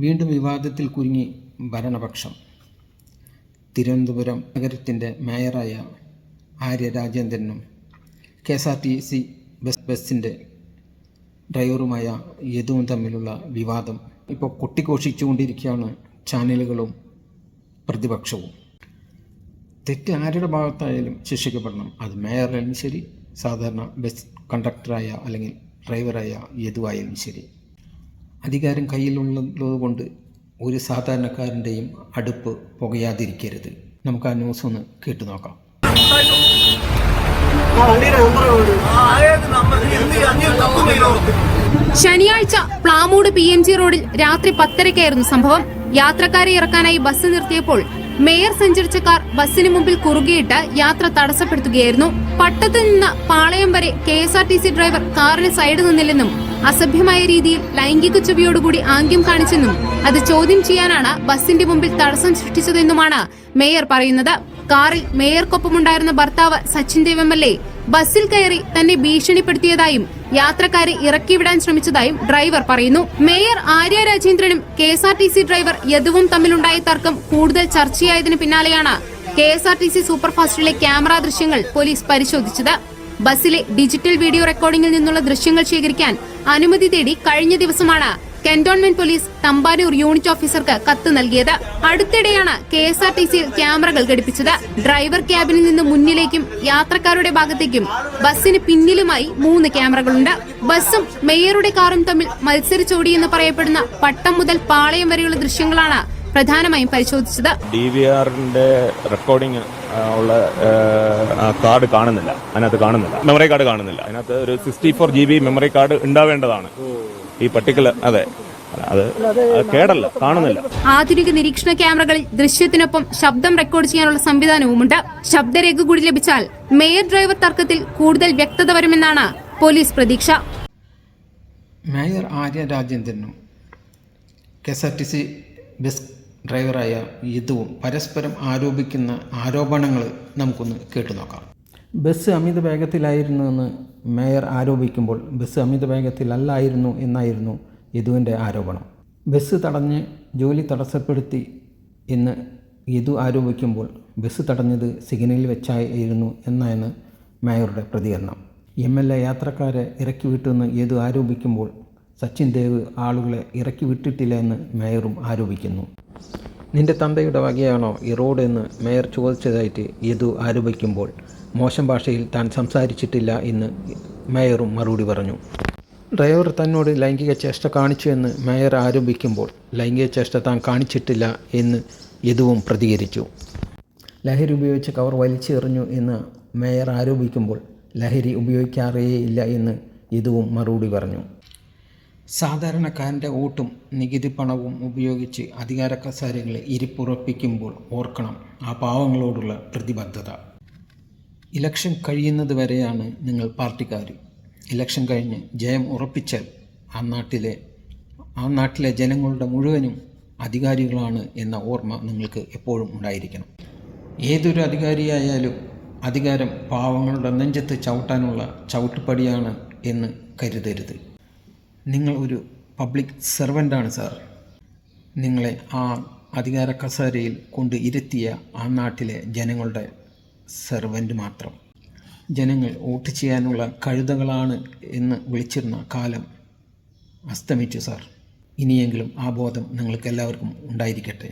വീണ്ടും വിവാദത്തിൽ കുരുങ്ങി ഭരണപക്ഷം. തിരുവനന്തപുരം നഗരത്തിന്റെ മേയറായ Arya രാജേന്ദ്രനും K S R T C bus ബസ്സിന്റെ ഡ്രൈവറുമായ യദുവും തമ്മിലുള്ള വിവാദം ഇപ്പോൾ കൊട്ടിഘോഷിച്ചുകൊണ്ടിരിക്കുകയാണ് ചാനലുകളും പ്രതിപക്ഷവും. തെറ്റ് ആരുടെ ഭാഗത്തായാലും ശിക്ഷിക്കപ്പെടണം അത് മേയറായാലും ശരി സാധാരണ ബസ് കണ്ടക്ടറായ അല്ലെങ്കിൽ ഡ്രൈവറായ യദുവായാലും ശരി. അധികാരം കയ്യിലുള്ളത് കൊണ്ട് ഒരു സാധാരണക്കാരന്റെയും അടുപ്പ് പുകയാതിരിക്കരുത്. നമുക്ക് ആ ന്യൂസ് ഒന്ന് കേട്ടു നോക്കാം. ശനിയാഴ്ച പ്ലാമൂട് പി എം ജി റോഡിൽ രാത്രി പത്തരയ്ക്കായിരുന്നു സംഭവം. യാത്രക്കാരെ ഇറക്കാനായി ബസ് നിർത്തിയപ്പോൾ മേയർ സഞ്ചരിച്ച കാർ ബസ്സിന് മുമ്പിൽ കുറുകിയിട്ട് യാത്ര തടസ്സപ്പെടുത്തുകയായിരുന്നു. പട്ടത്ത് നിന്ന് പാളയം വരെ കെ ഡ്രൈവർ കാറിന് സൈഡ് നിന്നില്ലെന്നും അസഭ്യമായ രീതിയിൽ ലൈംഗിക ചുവയോടുകൂടി ആംഗ്യം കാണിച്ചെന്നും അത് ചോദ്യം ചെയ്യാനാണ് ബസിന്റെ മുമ്പിൽ തടസ്സം സൃഷ്ടിച്ചതെന്നുമാണ് മേയർ പറയുന്നത്. കാറിൽ മേയർക്കൊപ്പമുണ്ടായിരുന്ന ഭർത്താവ് Sachin Dev M L A ബസ്സിൽ കയറി തന്നെ ഭീഷണിപ്പെടുത്തിയതായും യാത്രക്കാരെ ഇറക്കിവിടാൻ ശ്രമിച്ചതായും ഡ്രൈവർ പറയുന്നു. Mayor Arya രാജേന്ദ്രനും K S R T C driver യദുവും തമ്മിലുണ്ടായ തർക്കം കൂടുതൽ ചർച്ചയായതിനു പിന്നാലെയാണ് K S R T C സൂപ്പർഫാസ്റ്റിലെ camera ദൃശ്യങ്ങൾ പോലീസ് പരിശോധിച്ചത്. ബസ്സിലെ ഡിജിറ്റൽ വീഡിയോ റെക്കോർഡിംഗിൽ നിന്നുള്ള ദൃശ്യങ്ങൾ ശേഖരിക്കാൻ അനുമതി തേടി കഴിഞ്ഞ ദിവസമാണ് കന്റോൺമെന്റ് പോലീസ് തമ്പാനൂർ യൂണിറ്റ് ഓഫീസർക്ക് കത്ത് നൽകിയത്. അടുത്തിടെയാണ് കെ എസ് ആർ ടി സിയിൽ ക്യാമറകൾ ഘടിപ്പിച്ചത്. ഡ്രൈവർ ക്യാബിനിൽ നിന്ന് മുന്നിലേക്കും യാത്രക്കാരുടെ ഭാഗത്തേക്കും ബസ്സിന് പിന്നിലുമായി മൂന്ന് ക്യാമറകളുണ്ട്. ബസ്സും മേയറുടെ കാറും തമ്മിൽ മത്സരിച്ചോടിയെന്ന് പറയപ്പെടുന്ന പട്ടം മുതൽ പാളയം വരെയുള്ള ദൃശ്യങ്ങളാണ് പ്രധാനമായും പരിശോധിച്ചത്. ഡി വി ആറിന്റെ റെക്കോർഡിംഗ് ഉള്ള ആ, കാർഡ് കാണുന്നില്ല. അതിനകത്ത് കാണുന്നില്ല. മെമ്മറി കാർഡ് കാണുന്നില്ല. അതിനകത്ത് ഒരു sixty four G B memory card ഉണ്ടാവേണ്ടതാണ് ഈ പർട്ടിക്കുലർ അതെ. അത് അത് കേടല്ല കാണുന്നില്ല. ആധുനിക നിരീക്ഷണ ക്യാമറകളിൽ ദൃശ്യത്തിനൊപ്പം ശബ്ദം റെക്കോർഡ് ചെയ്യാനുള്ള സംവിധാനവുമുണ്ട്. ശബ്ദരേഖ കൂടി ലഭിച്ചാൽ മേയർ ഡ്രൈവർ തർക്കത്തിൽ കൂടുതൽ വ്യക്തത വരുമെന്നാണ് പോലീസ് പ്രതീക്ഷ. Mayor Arya രാജേന്ദ്രനും K S R T C bus ഡ്രൈവറായ യദുവും പരസ്പരം ആരോപിക്കുന്ന ആരോപണങ്ങൾ നമുക്കൊന്ന് കേട്ടു നോക്കാം. ബസ് അമിത വേഗത്തിലായിരുന്നു എന്ന് മേയർ ആരോപിക്കുമ്പോൾ ബസ് അമിത വേഗത്തിലല്ലായിരുന്നു എന്നായിരുന്നു യദുവിന്റെ ആരോപണം. ബസ് തടഞ്ഞ് ജോലി തടസ്സപ്പെടുത്തി എന്ന് യദു ആരോപിക്കുമ്പോൾ ബസ് തടഞ്ഞത് സിഗ്നലിൽ വെച്ചായിരുന്നു എന്നാണ് മേയറുടെ പ്രതികരണം. എം എൽ എ യാത്രക്കാരെ ഇറക്കി വിട്ടുവെന്ന് യദു ആരോപിക്കുമ്പോൾ സച്ചിൻ ദേവ് ആളുകളെ ഇറക്കി വിട്ടിട്ടില്ല എന്ന് മേയറും ആരോപിക്കുന്നു. നിന്റെ തന്തയുടെ വകയാണോ ഈ റോഡ് എന്ന് മേയർ ചോദിച്ചതായിട്ട് യദു ആരോപിക്കുമ്പോൾ മോശം ഭാഷയിൽ താൻ സംസാരിച്ചിട്ടില്ല എന്ന് മേയറും മറുപടി പറഞ്ഞു. ഡ്രൈവർ തന്നോട് ലൈംഗിക ചേഷ്ട കാണിച്ചു എന്ന് മേയർ ആരോപിക്കുമ്പോൾ ലൈംഗിക ചേഷ്ട താൻ കാണിച്ചിട്ടില്ല എന്ന് യദുവും പ്രതികരിച്ചു. ലഹരി ഉപയോഗിച്ച് കവർ വലിച്ചെറിഞ്ഞു എന്ന് മേയർ ആരോപിക്കുമ്പോൾ ലഹരി ഉപയോഗിക്കാറേയില്ല എന്ന് യദുവും മറുപടി പറഞ്ഞു. സാധാരണക്കാരന്റെ വോട്ടും നികുതി പണവും ഉപയോഗിച്ച് അധികാര കസാരകളെ ഇരിപ്പുറപ്പിക്കുമ്പോൾ ഓർക്കണം ആ പാവങ്ങളോടുള്ള പ്രതിബദ്ധത. ഇലക്ഷൻ കഴിയുന്നത് വരെയാണ് നിങ്ങൾ പാർട്ടിക്കാർ ഇലക്ഷൻ കഴിഞ്ഞ് ജയം ഉറപ്പിച്ചാൽ ആ നാട്ടിലെ ആ നാട്ടിലെ ജനങ്ങളുടെ മുഴുവനും അധികാരികളാണ് എന്ന ഓർമ്മ നിങ്ങൾക്ക് എപ്പോഴും ഉണ്ടായിരിക്കണം. ഏതൊരു അധികാരിയായാലും അധികാരം പാവങ്ങളുടെ നെഞ്ചത്ത് ചവിട്ടാനുള്ള ചവിട്ടുപടിയാണ് എന്ന് കരുതരുത്. നിങ്ങൾ ഒരു പബ്ലിക് സെർവന്റാണ് സാർ നിങ്ങളെ ആ അധികാര കസേരയിൽ കൊണ്ട് ഇരുത്തിയ ആ നാട്ടിലെ ജനങ്ങളുടെ സെർവന്റ് മാത്രം. ജനങ്ങൾ വോട്ട് ചെയ്യാനുള്ള കഴുതകളാണ് എന്ന് വിളിച്ചിരുന്ന കാലം അസ്തമിച്ചു സാർ ഇനിയെങ്കിലും ആ ബോധം നിങ്ങൾക്ക് എല്ലാവർക്കും ഉണ്ടായിരിക്കട്ടെ.